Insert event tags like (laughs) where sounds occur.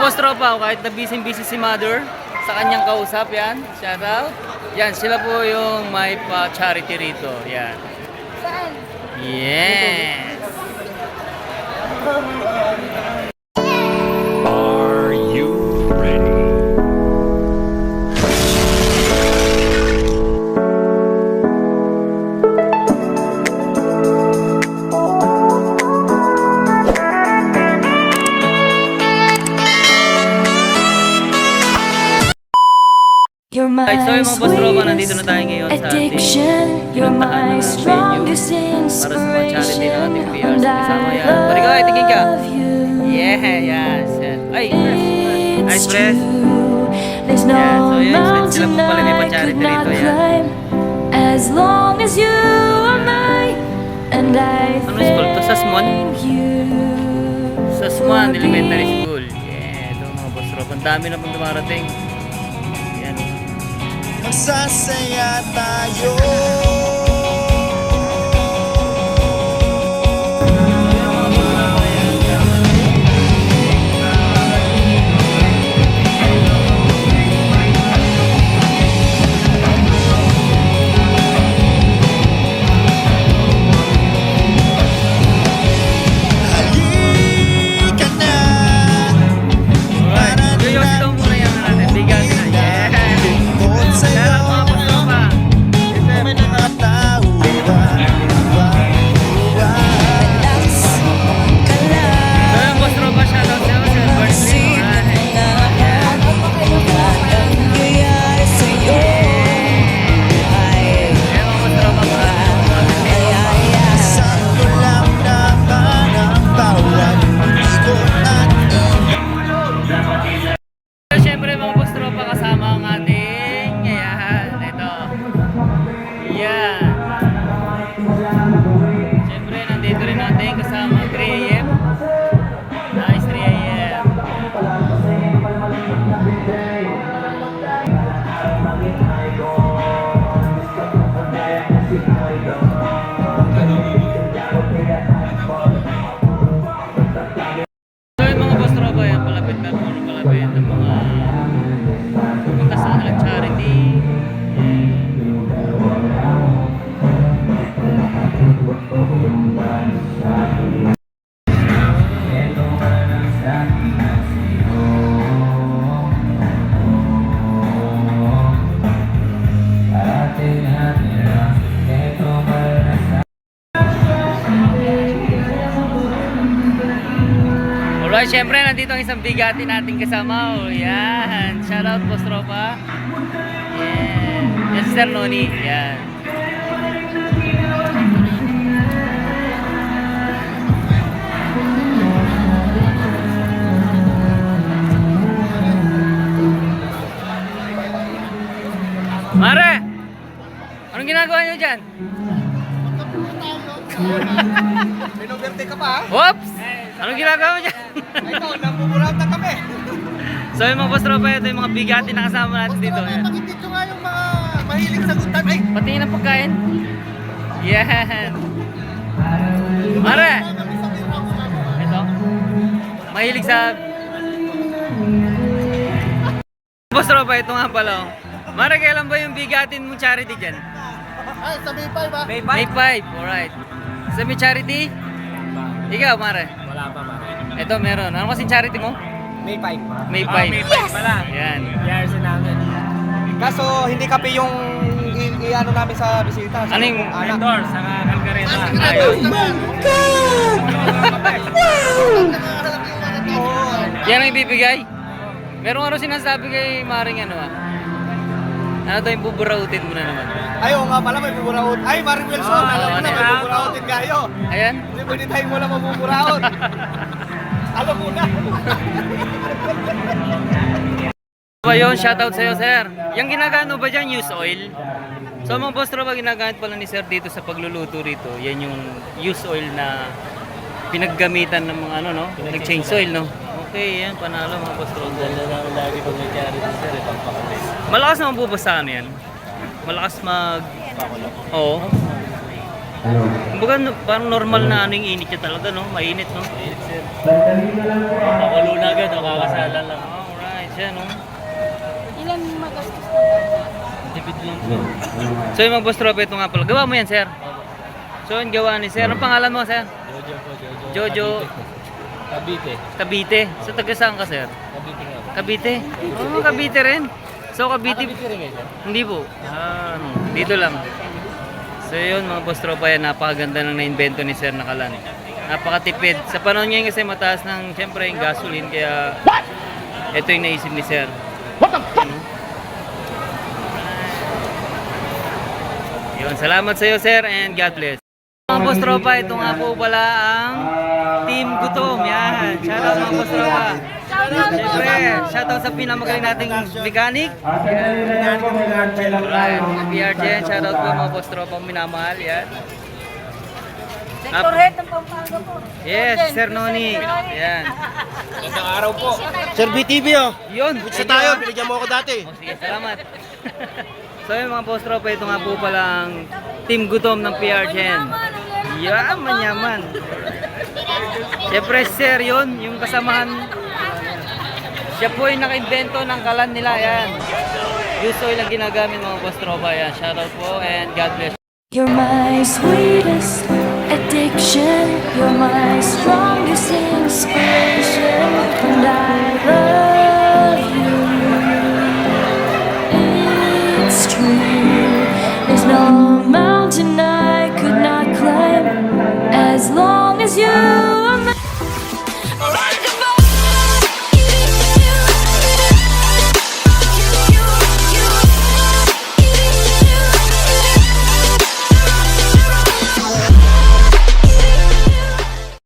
boss tropa, kahit na busy-busy si mother, sa kanyang kausap, yan, shout out. Yan, sila po yung may pa-charity rito. Yan. Saan? Yes! Ay, so yung mga boss tropa, nandito na tayo ngayon sa ating pinuntahan na my venue para sa mga charity ng ating. And Kasama yan. Balik ka, tingin ka. Yeah, yes. Ay, nice press. There's no Yeah, so yun, sila mountain po pala may pa-charity rito, yan. As long as you are mine. And I Ano school to? Sa Swan? Sa Elementary School. Yeah, ito mga boss tropa. Ang dami na pong dumarating. Yan. Magsasaya tayo natin kasama 3am Nice 3am So Alright, syempre nandito ang isang bigati nating kasama. Oh, yan. Shout out boss tropa. Yan. Yan si Sir Noni. Yan. Mare! Anong ginagawa niyo dyan? Pinoberte (laughs) ka pa Whoops! Anong ginagawa mo dyan? Ito, namumurata kami so yung mga boss tropa, ito yung mga bigati na kasama natin dito. Yan. Pagkitid ko nga yung mga mahilig sagutan Ay, Patingin ang pagkain. Yan. Mare! Ito. Mahilig sa... Boss Tropa, ito nga pala. oh. Mare, kailan ba yung bigatin mo charity dyan? ay sa May 5 ba? May May 5. Alright. Sa may charity? Ikaw, Mare. Wala pa man. Ito, meron. Ano kasi charity mo? May 5. May 5. Ah, may 5 pala. Yan. Years namin. Kaso hindi kape yung i-ano namin sa bisita. Ano yung- anak? Mentor sa Calcareta. Ayun. Yan ang ibibigay? Merong ano sinasabi kay Maring ano ah? Ano daw yung buburautin mo na naman? Ay, oo nga pala, may buburaot. Ay, Maring Wilson, Oh, alam mo na, may buburaotin kayo. Ayan. Hindi pwede tayo mo lang mabuburaot. alam mo na. Ba yun, shoutout sa'yo sir. Yung ginagano ba dyan, use oil? So mga boss ba ginagamit pala ni sir dito sa pagluluto rito, yan yung use oil na pinaggamitan ng mga ano no, nag-change oil no. Okay, yan panalo mga boss tropa. namin lagi pag may charity sir, eh, pagpakape. Malakas naman po ba sa ano yan? Malakas mag... Oo. Kumbaga, parang normal na ano yung init niya talaga, no? Mainit, no? Pakulo na agad, o kakasal. Kalan lang. Alright, siya no. Ilan magastos Tipid lang. So yung mga boss ito nga pala. Gawa mo yan, sir? So yung gawa ni sir. Anong pangalan mo, sir? Jojo po, Jojo. Jojo Cavite. Cavite. So taga saan ka, sir? Cavite nga. Cavite? Oo, Cavite rin. So Cavite, Cavite rin kayo, sir? hindi po. Ah, dito lang. So yun mga boss tropa yan, napakaganda ng na-invento ni Sir Nakalan. Napakatipid. Sa panahon ngayon kasi mataas ng siyempre yung gasoline kaya ito yung naisip ni Sir. What the fuck? Yun, salamat sa iyo Sir and God bless. Mga boss tropa, ito nga po pala ang Team Gutom. Yan. Shoutout mga boss tropa. Siyempre, shoutout sa pinamagaling nating mechanic. Mga PRGN, shoutout po mga boss tropa minamahal. Yan. Sector head ng Pampanga po. Yes, Sir Noni. Yan. Gandang araw po. Sir BTV oh. Yun. Sa tayo, binigyan mo ako dati. Oh, sige, salamat. (laughs) so yun mga boss tropa, ito nga po pala ang Team Gutom ng PRGN. Yaman, yaman. Siyempre, sir, yun, yung kasamahan. Siya po yung naka-invento ng kalan nila, yan. Yusoy lang ginagamit mga boss tropa, yan. Shoutout po and God bless. You're my sweetest addiction You're my strongest inspiration And I love